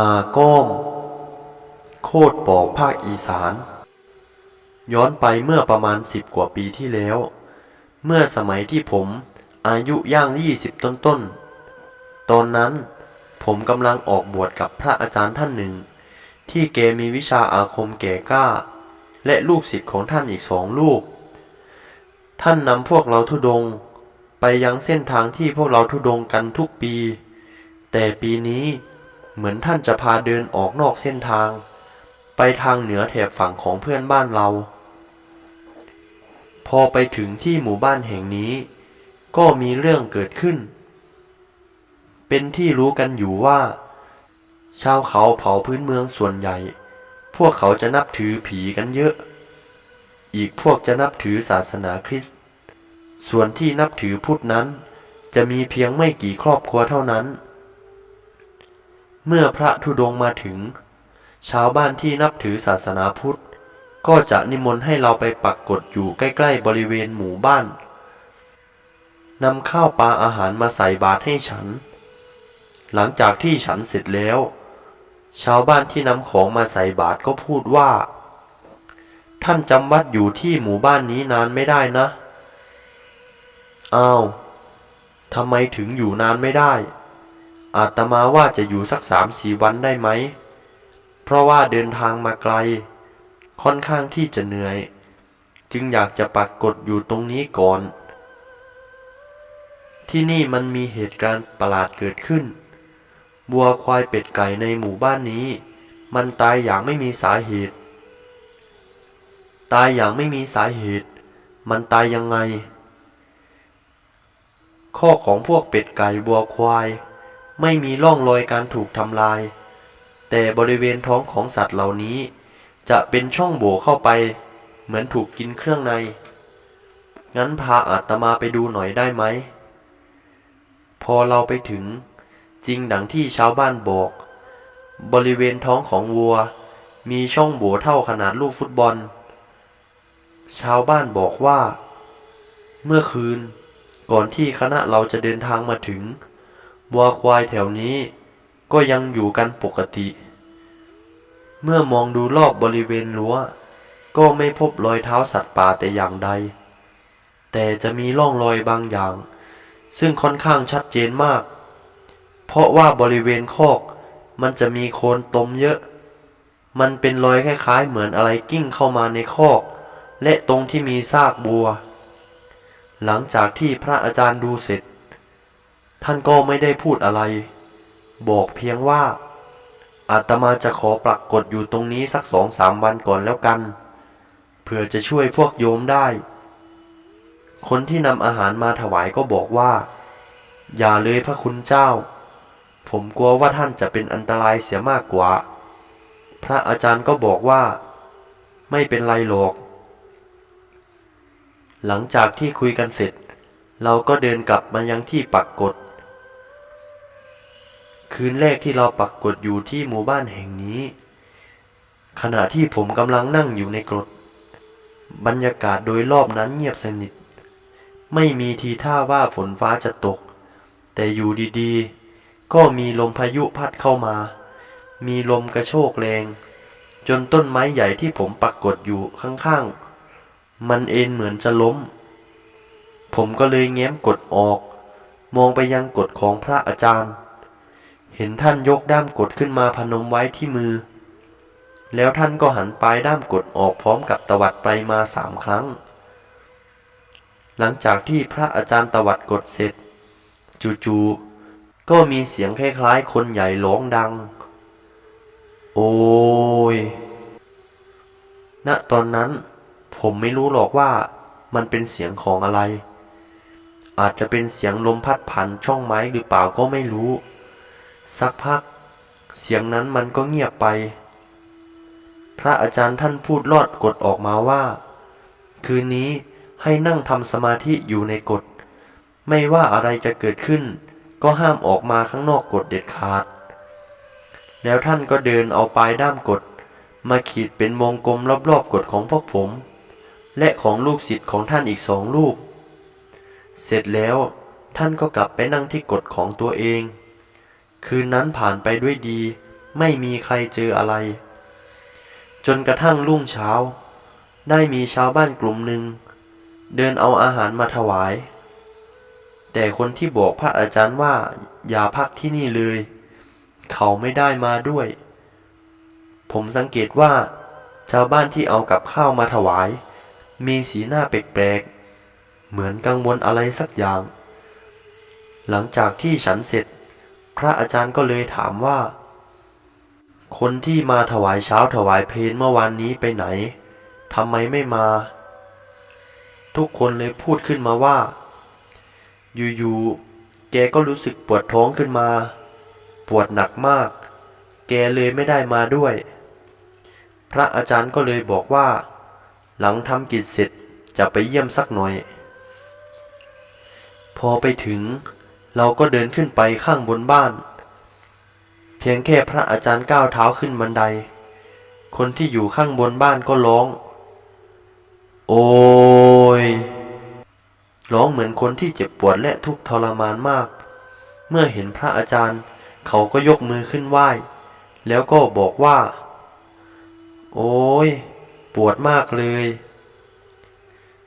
หาก้อม โคตรปอกภาคอีสาน ย้อนไปเมื่อประมาณสิบกว่าปีที่แล้ว เมื่อสมัยที่ผมอายุย่างยี่สิบต้นๆตอนนั้นผมกำลังออกบวชกับพระอาจารย์ท่านหนึ่ง ที่แกมีวิชาอาคมแก่กล้า และลูกศิษย์ของท่านอีกสองลูก ท่านนำพวกเราทุดง ไปยังเส้นทางที่พวกเราทุดงกันทุกปี แต่ปีนี้ เหมือนท่านจะพาเดินออกนอกเส้นทาง ไปทางเหนือแถบฝั่งของเพื่อนบ้านเรา พอไปถึงที่หมู่บ้านแห่งนี้ ก็มีเรื่องเกิดขึ้น เป็นที่รู้กันอยู่ว่า ชาวเขาเผาพื้นเมืองส่วนใหญ่ พวกเขาจะนับถือผีกันเยอะ อีกพวกจะนับถือศาสนาคริสต์ส่วนที่นับถือพุทธนั้น จะมีเพียงไม่กี่ครอบครัวเท่านั้น เมื่อพระธุดงค์มาถึง ชาวบ้านที่นับถือศาสนาพุทธ ก็จะนิมนต์ให้เราไปปักกฎอยู่ใกล้ๆบริเวณหมู่บ้านนำข้าวปลาอาหารมาใส่บาตรให้ฉัน หลังจากที่ฉันเสร็จแล้ว ชาวบ้านที่นำของมาใส่บาตรก็พูดว่า ท่านจำวัดอยู่ที่หมู่บ้านนี้นานไม่ได้นะ อ้าวทำไมถึงอยู่นานไม่ได้ อาตมาว่าจะอยู่สักสามสี่วันได้ไหม เพราะว่าเดินทางมาไกล ค่อนข้างที่จะเหนื่อย จึงอยากจะปักกฎอยู่ตรงนี้ก่อน ที่นี่มันมีเหตุการณ์ประหลาดเกิดขึ้น บัวควายเป็ดไก่ในหมู่บ้านนี้ มันตายอย่างไม่มีสาเหตุ ตายอย่างไม่มีสาเหตุ มันตายยังไง ข้อของพวกเป็ดไก่บัวควาย ไม่มีร่องรอยการถูกทำลาย แต่บริเวณท้องของสัตว์เหล่านี้ จะเป็นช่องโหว่เข้าไป เหมือนถูกกินเครื่องใน งั้นพาอาตมาไปดูหน่อยได้ไหม พอเราไปถึง จริงดังที่ชาวบ้านบอก บริเวณท้องของวัว มีช่องโหว่เท่าขนาดลูกฟุตบอล ชาวบ้านบอกว่า เมื่อคืนก่อนที่คณะเราจะเดินทางมาถึง วัวควายแถวนี้ก็ยังอยู่กันปกติ เมื่อมองดูรอบบริเวณรั้ว ก็ไม่พบรอยเท้าสัตว์ป่าแต่อย่างใด แต่จะมีร่องรอยบางอย่าง ซึ่งค่อนข้างชัดเจนมาก เพราะว่าบริเวณคอกมันจะมีโคลนตมเยอะ มันเป็นรอยคล้ายๆ เหมือนอะไรกิ้งเข้ามาในคอก และตรงที่มีซากบัว หลังจากที่พระอาจารย์ดูเสร็จ ท่านก็ไม่ได้พูดอะไร บอกเพียงว่า อาตมาจะขอปรากฏอยู่ตรงนี้สักสองสามวันก่อนแล้วกัน เพื่อจะช่วยพวกโยมได้ คนที่นำอาหารมาถวายก็บอกว่า อย่าเลยพระคุณเจ้า ผมกลัวว่าท่านจะเป็นอันตรายเสียมากกว่า พระอาจารย์ก็บอกว่า ไม่เป็นไรหรอก หลังจากที่คุยกันเสร็จ เราก็เดินกลับมายังที่ปักกฎ คืนแรกที่เราปักกฎอยู่ที่หมู่บ้านแห่งนี้ ขณะที่ผมกำลังนั่งอยู่ในกรด บรรยากาศโดยรอบนั้นเงียบสนิท ไม่มีทีท่าว่าฝนฟ้าจะตก แต่อยู่ดีๆ ก็มีลมพายุพัดเข้ามา มีลมกระโชกแรง จนต้นไม้ใหญ่ที่ผมปักกดอยู่ข้างๆ มันเอ็นเหมือนจะล้ม ผมก็เลยแง้มกดออก มองไปยังกดของพระอาจารย์ เห็นท่านยกด้ามกดขึ้นมาพนมไว้ที่มือ แล้วท่านก็หันปลายด้ามกดออกพร้อมกับตวัดไปมาสามครั้ง หลังจากที่พระอาจารย์ตวัดกดเสร็จ จู่ๆก็มีเสียงคล้ายๆคนใหญ่ร้องดัง โอ้ย ณ ตอนนั้นผมไม่รู้หรอกว่ามันเป็นเสียงของอะไร อาจจะเป็นเสียงลมพัดผ่านช่องไม้หรือเปล่าก็ไม่รู้ สักพัก เสียงนั้นมันก็เงียบไป พระอาจารย์ท่านพูดลอดกฎออกมาว่า คืนนี้ให้นั่งทำสมาธิอยู่ในกฎ ไม่ว่าอะไรจะเกิดขึ้น ก็ห้ามออกมาข้างนอกกฎเด็ดขาด แล้วท่านก็เดินเอาปลายด้ามกฎ มาขีดเป็นวงกลมรอบๆกฎของพวกผม และของลูกศิษย์ของท่านอีกสองลูก เสร็จแล้วท่านก็กลับไปนั่งที่กฎของตัวเอง คืนนั้นผ่านไปด้วยดี ไม่มีใครเจออะไร จนกระทั่งรุ่งเช้า ได้มีชาวบ้านกลุ่มหนึ่ง เดินเอาอาหารมาถวาย แต่คนที่บอกพระอาจารย์ว่าอย่าพักที่นี่เลย เขาไม่ได้มาด้วย ผมสังเกตว่า ชาวบ้านที่เอากับข้าวมาถวาย มีสีหน้าแปลกๆเหมือนกังวลอะไรสักอย่าง หลังจากที่ฉันเสร็จ พระอาจารย์ก็เลยถามว่า คนที่มาถวายเช้าถวายเพลเมื่อวานนี้ไปไหนทำไมไม่มา ทุกคนเลยพูดขึ้นมาว่า อยู่ๆแกก็รู้สึกปวดท้องขึ้นมา ปวดหนักมาก แกเลยไม่ได้มาด้วย พระอาจารย์ก็เลยบอกว่า หลังทำกิจเสร็จจะไปเยี่ยมสักหน่อย พอไปถึง เราก็เดินขึ้นไปข้างบนบ้าน เพียงแค่พระอาจารย์ก้าวเท้าขึ้นบันได คนที่อยู่ข้างบนบ้านก็ร้อง โอ้ยร้องเหมือนคนที่เจ็บปวดและทุกข์ทรมานมาก เมื่อเห็นพระอาจารย์เขาก็ยกมือขึ้นไหว้ แล้วก็บอกว่า โอ้ย ปวดมากเลย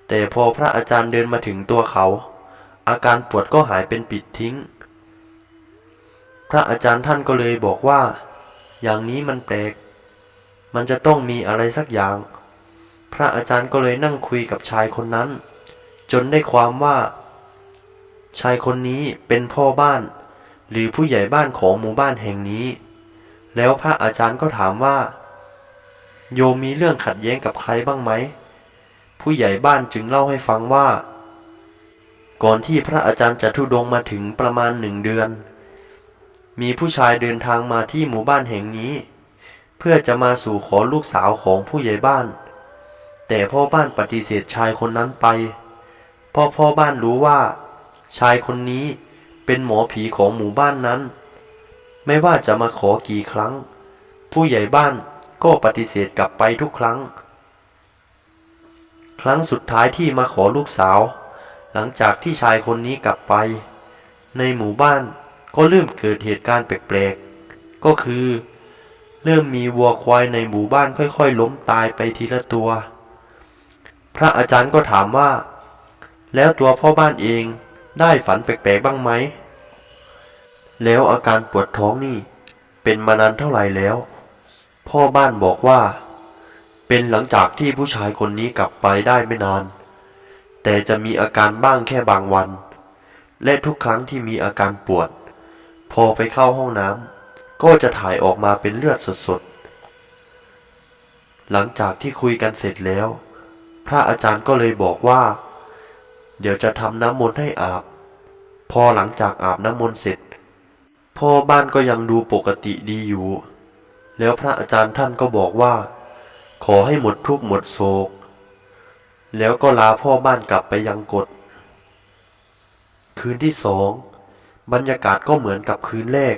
แต่พอพระอาจารย์เดินมาถึงตัวเขา อาการปวดก็หายเป็นปิดทิ้ง พระอาจารย์ท่านก็เลยบอกว่า อย่างนี้มันแปลก มันจะต้องมีอะไรสักอย่าง พระอาจารย์ก็เลยนั่งคุยกับชายคนนั้น จนได้ความว่า ชายคนนี้เป็นพ่อบ้าน หรือผู้ใหญ่บ้านของหมู่บ้านแห่งนี้ แล้วพระอาจารย์ก็ถามว่า โยมมีเรื่องขัดแย้งกับใครบ้างไหมผู้ใหญ่บ้านจึงเล่าให้ฟังว่า ก่อนที่พระอาจารย์จะทุดงมาถึงประมาณหนึ่งเดือน มีผู้ชายเดินทางมาที่หมู่บ้านแห่งนี้ เพื่อจะมาสู่ขอลูกสาวของผู้ใหญ่บ้าน แต่พ่อบ้านปฏิเสธชายคนนั้นไปเพ่อพ่อบ้านรู้ว่า ชายคนนี้เป็นหมอผีของหมู่บ้านนั้น ไม่ว่าจะมาขอกี่ครั้ง ผู้ใหญ่บ้านก็ปฏิเสธกลับไปทุกครั้ง ครั้งสุดท้ายที่มาขอลูกสาว หลังจากที่ชายคนนี้กลับไป ในหมู่บ้านก็เริ่มเกิดเหตุการณ์แปลกๆ ก็คือ เริ่มมีวัวควายในหมู่บ้านค่อยๆ ล้มตายไปทีละตัว พระอาจารย์ก็ถามว่า แล้วตัวพ่อบ้านเองได้ฝันแปลกๆบ้างไหม แล้วอาการปวดท้องนี่ เป็นมานานเท่าไหร่แล้ว พ่อบ้านบอกว่า เป็นหลังจากที่ผู้ชายคนนี้กลับไปได้ไม่นาน แต่จะมีอาการบ้างแค่บางวัน และทุกครั้งที่มีอาการปวด พอไปเข้าห้องน้ำก็จะถ่ายออกมาเป็นเลือดสดๆ หลังจากที่คุยกันเสร็จแล้ว พระอาจารย์ก็เลยบอกว่า เดี๋ยวจะทำน้ำมนต์ให้อาบ พอหลังจากอาบน้ำมนต์เสร็จ พ่อบ้านก็ยังดูปกติดีอยู่ แล้วพระอาจารย์ท่านก็บอกว่า ขอให้หมดทุกข์หมดโศก แล้วก็ลาพ่อบ้านกลับไปยังกฎคืนที่สองบรรยากาศก็เหมือนกับคืนแรก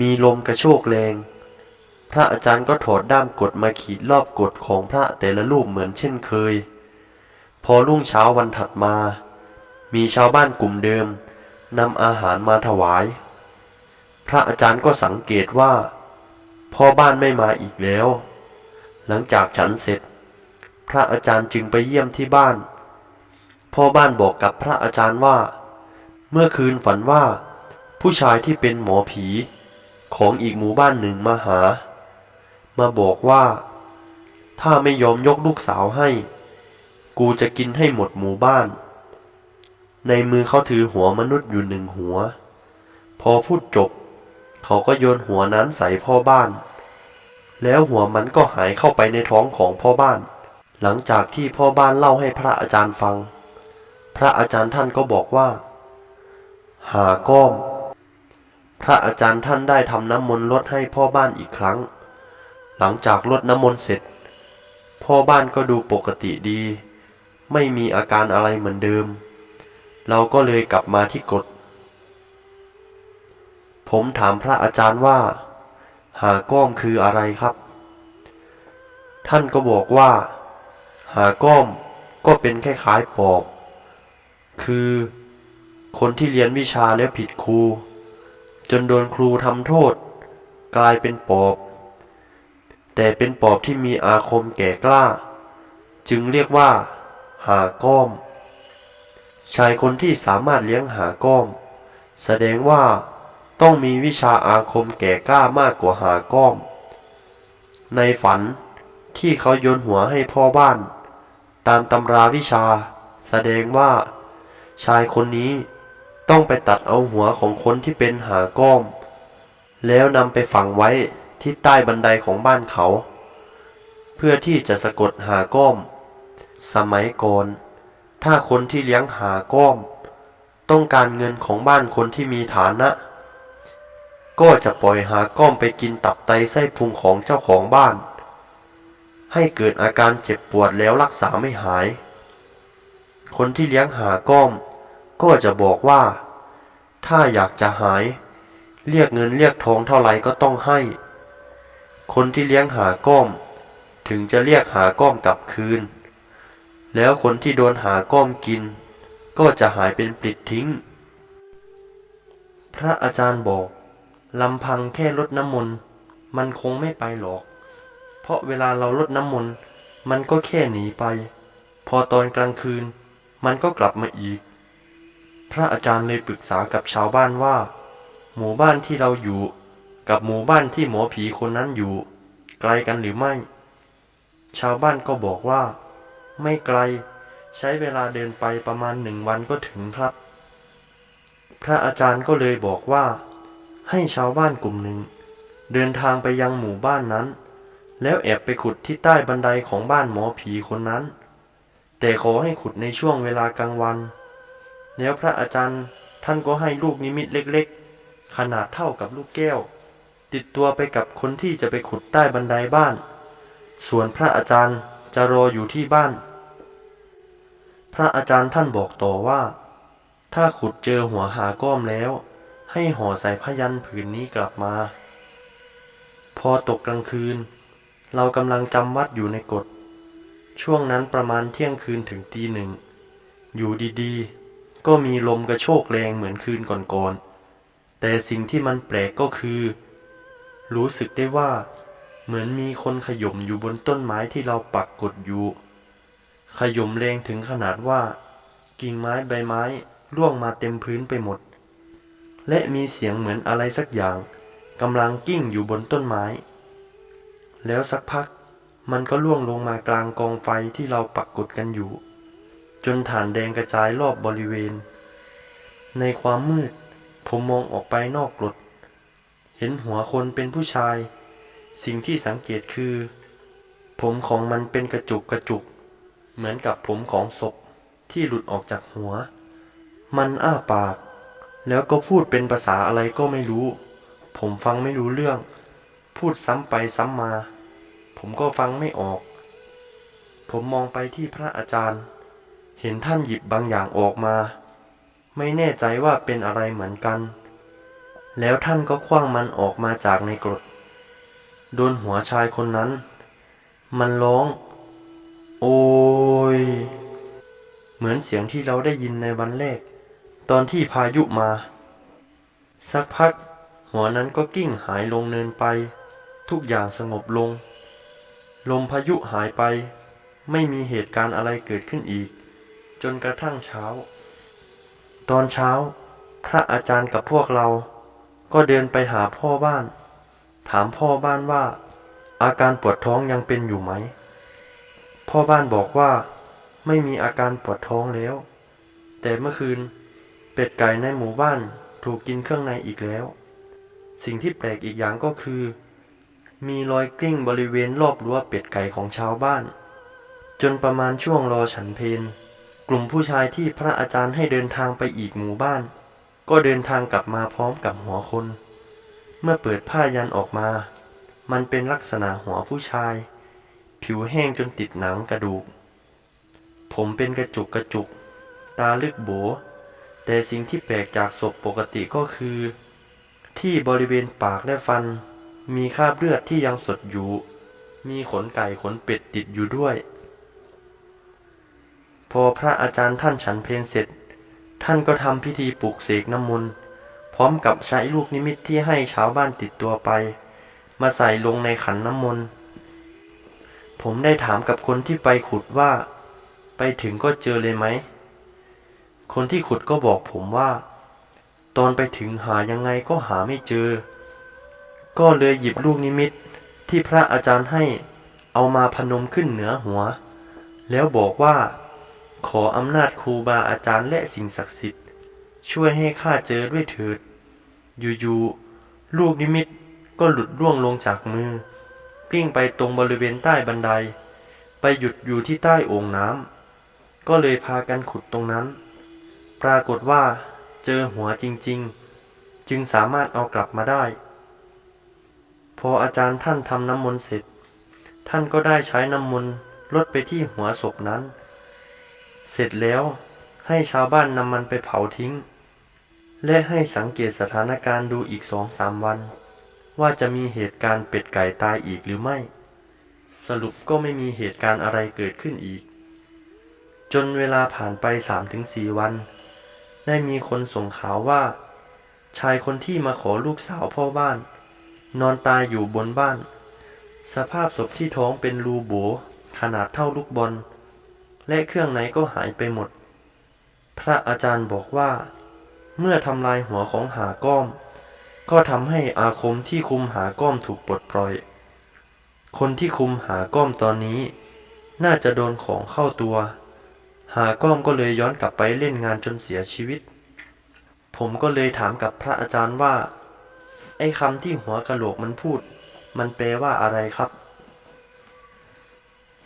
มีลมกระโชกแรง พระอาจารย์ก็ถอดด้ามกฎมาขีดรอบกฎของพระแต่ละรูปเหมือนเช่นเคย พอรุ่งเช้าวันถัดมา มีชาวบ้านกลุ่มเดิมนำอาหารมาถวาย พระอาจารย์ก็สังเกตว่า พ่อบ้านไม่มาอีกแล้ว หลังจากฉันเสร็จ พระอาจารย์จึงไปเยี่ยมที่บ้าน พ่อบ้านบอกกับพระอาจารย์ว่า เมื่อคืนฝันว่า ผู้ชายที่เป็นหมอผี ของอีกหมู่บ้านหนึ่งมาหา มาบอกว่า ถ้าไม่ยอมยกลูกสาวให้ กูจะกินให้หมดหมู่บ้าน ในมือเขาถือหัวมนุษย์อยู่หนึ่งหัว พอพูดจบ เขาก็โยนหัวนั้นใส่พ่อบ้าน แล้วหัวมันก็หายเข้าไปในท้องของพ่อบ้าน หลังจากที่พ่อบ้านเล่าให้พระอาจารย์ฟัง พระอาจารย์ท่านก็บอกว่า หาก้อม พระอาจารย์ท่านได้ทำน้ำมนต์ลดให้พ่อบ้านอีกครั้ง หลังจากลดน้ำมนต์เสร็จ พ่อบ้านก็ดูปกติดี ไม่มีอาการอะไรเหมือนเดิม เราก็เลยกลับมาที่กฎผมถามพระอาจารย์ว่า หาก้อมคืออะไรครับ ท่านก็บอกว่า หาก้อมก็เป็นคล้ายๆปอบ คือ คนที่เรียนวิชาแล้วผิดครู จนโดนครูทำโทษ กลายเป็นปอบ แต่เป็นปอบที่มีอาคมแก่กล้า จึงเรียกว่า หาก้อม ชายคนที่สามารถเลี้ยงหาก้อม แสดงว่าต้องมีวิชาอาคมแก่กล้ามากกว่าหาก้อม ในฝันที่เขาโยนหัวให้พ่อบ้าน ตามตำราวิชา แสดงว่า ชายคนนี้ต้องไปตัดเอาหัวของคนที่เป็นหาก้อม แล้วนำไปฝังไว้ที่ใต้บันไดของบ้านเขา เพื่อที่จะสะกดหาก้อม สมัยก่อนถ้าคนที่เลี้ยงหาก้อม ต้องการเงินของบ้านคนที่มีฐานะ ก็จะปล่อยหาก้อมไปกินตับไตไส้พุงของเจ้าของบ้าน ให้เกิดอาการเจ็บปวดแล้วรักษาไม่หาย คนที่เลี้ยงหาก้อม ก็จะบอกว่า ถ้าอยากจะหาย เรียกเงินเรียกทองเท่าไหร่ก็ต้องให้ คนที่เลี้ยงหาก้อม ถึงจะเรียกหาก้อมกลับคืน แล้วคนที่โดนหาก้อมกิน ก็จะหายเป็นปลิดทิ้ง พระอาจารย์บอกลำพังแค่ลดน้ำมนต์มันคงไม่ไปหรอก ราะเวลาเราลดน้ำมนต์มันก็แค่หนีไป พอตอนกลางคืน มันก็กลับมาอีก พระอาจารย์เลยปรึกษากับชาวบ้านว่า หมู่บ้านที่เราอยู่ กับหมู่บ้านที่หมอผีคนนั้นอยู่ ไกลกันหรือไม่ ชาวบ้านก็บอกว่า ไม่ไกล ใช้เวลาเดินไปประมาณหนึ่งวันก็ถึงครับ พระอาจารย์ก็เลยบอกว่า ให้ชาวบ้านกลุ่มหนึ่ง เดินทางไปยังหมู่บ้านนั้น แล้วแอบไปขุดที่ใต้บันไดของบ้านหมอผีคนนั้น แต่ขอให้ขุดในช่วงเวลากลางวัน แล้วพระอาจารย์ท่านก็ให้ลูกนิมิตเล็กๆ ขนาดเท่ากับลูกแก้ว ติดตัวไปกับคนที่จะไปขุดใต้บันไดบ้าน ส่วนพระอาจารย์จะรออยู่ที่บ้าน พระอาจารย์ท่านบอกต่อว่า ถ้าขุดเจอหัวหาก้อมแล้ว ให้ห่อใส่พยันผืนนี้กลับมา พอตกกลางคืน เรากำลังจำวัดอยู่ในกฎ ช่วงนั้นประมาณเที่ยงคืนถึงตีหนึ่ง อยู่ดีๆ ก็มีลมกระโชกแรงเหมือนคืนก่อนๆ แต่สิ่งที่มันแปลกก็คือ รู้สึกได้ว่า เหมือนมีคนขย่มอยู่บนต้นไม้ที่เราปักกดอยู่ ขย่มแรงถึงขนาดว่า กิ่งไม้ใบไม้ร่วงมาเต็มพื้นไปหมด และมีเสียงเหมือนอะไรสักอย่างกำลังกิ้งอยู่บนต้นไม้ แล้วสักพักมันก็ล่วงลงมากลางกองไฟที่เราปักกดกันอยู่ จนฐานแดงกระจายรอบบริเวณ ในความมืด ผมมองออกไปนอกกรดเห็นหัวคนเป็นผู้ชาย สิ่งที่สังเกตคือ ผมของมันเป็นกระจุกกระจุก เหมือนกับผมของศพที่หลุดออกจากหัว มันอ้าปาก แล้วก็พูดเป็นภาษาอะไรก็ไม่รู้ ผมฟังไม่รู้เรื่อง พูดซ้ำไปซ้ำมา ผมก็ฟังไม่ออก ผมมองไปที่พระอาจารย์ เห็นท่านหยิบบางอย่างออกมา ไม่แน่ใจว่าเป็นอะไรเหมือนกัน แล้วท่านก็คว้างมันออกมาจากในกรดโดนหัวชายคนนั้น มันร้อง โอ้ย เหมือนเสียงที่เราได้ยินในวันแรก ตอนที่พายุมา สักพัก หัวนั้นก็กิ้งหายลงเนินไป ทุกอย่างสงบลง ลมพายุหายไป ไม่มีเหตุการณ์อะไรเกิดขึ้นอีก จนกระทั่งเช้า ตอนเช้า พระอาจารย์กับพวกเรา ก็เดินไปหาพ่อบ้าน ถามพ่อบ้านว่า อาการปวดท้องยังเป็นอยู่ไหม พ่อบ้านบอกว่า ไม่มีอาการปวดท้องแล้ว แต่เมื่อคืน เป็ดไก่ในหมู่บ้านถูกกินเครื่องในอีกแล้ว สิ่งที่แปลกอีกอย่างก็คือ มีรอยกลิ้งบริเวณรอบรั้วเป็ดไก่ของชาวบ้าน จนประมาณช่วงรอฉันเพลกลุ่มผู้ชายที่พระอาจารย์ให้เดินทางไปอีกหมู่บ้าน ก็เดินทางกลับมาพร้อมกับหัวคน เมื่อเปิดผ้ายันออกมา มันเป็นลักษณะหัวผู้ชาย ผิวแห้งจนติดหนังกระดูก ผมเป็นกระจุกกระจุก ตาลึกโบ แต่สิ่งที่แปลกจากศพปกติก็คือ ที่บริเวณปากและฟัน มีคราบเลือดที่ยังสดอยู่ มีขนไก่ขนเป็ดติดอยู่ด้วย พอพระอาจารย์ท่านฉันเพลนเสร็จ ท่านก็ทำพิธีปลุกเสกน้ำมนต์พร้อมกับใช้ลูกนิมิตที่ให้ชาวบ้านติดตัวไป มาใส่ลงในขันน้ำมนต์ผมได้ถามกับคนที่ไปขุดว่า ไปถึงก็เจอเลยไหม คนที่ขุดก็บอกผมว่า ตอนไปถึงหายังไงก็หาไม่เจอ ก็เลยหยิบลูกนิมิตที่พระอาจารย์ให้เอามาพนมขึ้นเหนือหัว แล้วบอกว่า ขออำนาจครูบาอาจารย์และสิ่งศักดิ์สิทธิ์ ช่วยให้ข้าเจอด้วยเถิด อยู่ๆลูกนิมิตก็หลุดร่วงลงจากมือกลิ้งไปตรงบริเวณใต้บันได ไปหยุดอยู่ที่ใต้โอ่งน้ำก็เลยพากันขุดตรงนั้น ปรากฏว่าเจอหัวจริงๆ จึงสามารถเอากลับมาได้ พออาจารย์ท่านทำน้ำมนต์เสร็จ ท่านก็ได้ใช้น้ำมนต์ลดไปที่หัวศพนั้น เสร็จแล้วให้ชาวบ้านนำมันไปเผาทิ้ง และให้สังเกตสถานการณ์ดูอีกสองสามวัน ว่าจะมีเหตุการณ์เป็ดไก่ตายอีกหรือไม่ สรุปก็ไม่มีเหตุการณ์อะไรเกิดขึ้นอีก จนเวลาผ่านไปสามถึงสี่วัน ได้มีคนส่งข่าวว่า ชายคนที่มาขอลูกสาวพ่อบ้าน นอนตายอยู่บนบ้าน สภาพศพที่ท้องเป็นรูโบขนาดเท่าลูกบอล และเครื่องในก็หายไปหมด พระอาจารย์บอกว่า เมื่อทำลายหัวของหาก้อม ก็ทำให้อาคมที่คุมหาก้อมถูกปลดปล่อย คนที่คุมหาก้อมตอนนี้ น่าจะโดนของเข้าตัว หาก้อมก็เลยย้อนกลับไปเล่นงานจนเสียชีวิต ผมก็เลยถามกับพระอาจารย์ว่า ไอ้คำที่หัวกะโหลกมันพูด มันแปลว่าอะไรครับ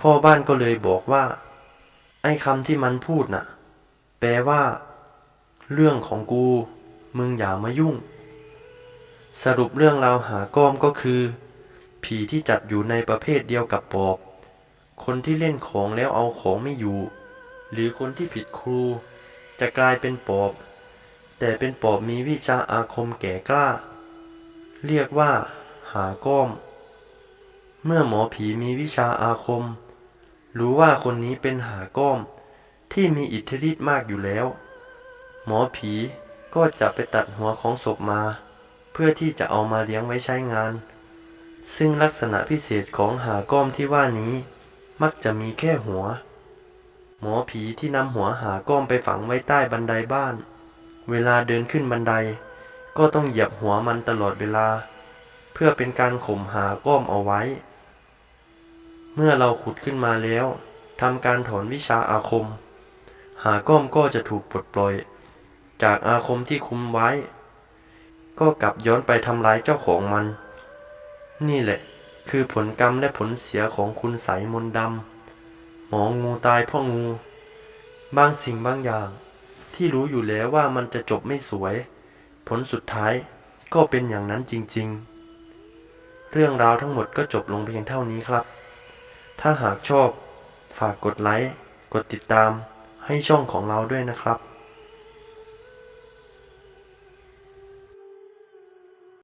พ่อบ้านก็เลยบอกว่า ไอ้คำที่มันพูดน่ะ แปลว่า เรื่องของกู มึงอย่ามายุ่ง สรุปเรื่องราวหาก้อมก็คือ ผีที่จัดอยู่ในประเภทเดียวกับปอบ คนที่เล่นของแล้วเอาของไม่อยู่ หรือคนที่ผิดครู จะกลายเป็นปอบ แต่เป็นปอบมีวิชาอาคมแก่กล้า เรียกว่า หาก้อม เมื่อหมอผีมีวิชาอาคม รู้ว่าคนนี้เป็นหาก้อม ที่มีอิทธิฤทธิ์มากอยู่แล้ว หมอผีก็จะไปตัดหัวของศพมา เพื่อที่จะเอามาเลี้ยงไว้ใช้งาน ซึ่งลักษณะพิเศษของหาก้อมที่ว่านี้มักจะมีแค่หัว หมอผีที่นำหัวหาก้อมไปฝังไว้ใต้บันไดบ้าน เวลาเดินขึ้นบันได ก็ต้องเหยียบหัวมันตลอดเวลา เพื่อเป็นการข่มหาก้อมเอาไว้ เมื่อเราขุดขึ้นมาแล้วทำการถอนวิชาอาคม หาก้อมก็จะถูกปลดปล่อย จากอาคมที่คุมไว้ ก็กลับย้อนไปทำร้ายเจ้าของมัน นี่แหละ คือผลกรรมและผลเสียของคุณใสยมนดำหมองูตายพ่องู บางสิ่งบางอย่าง ที่รู้อยู่แล้วว่ามันจะจบไม่สวย ผลสุดท้ายก็เป็นอย่างนั้นจริง ๆ เรื่องราวทั้งหมดก็จบลงเพียงเท่านี้ครับ ถ้าหากชอบฝากกดไลค์ กดติดตามให้ช่องของเราด้วยนะครับ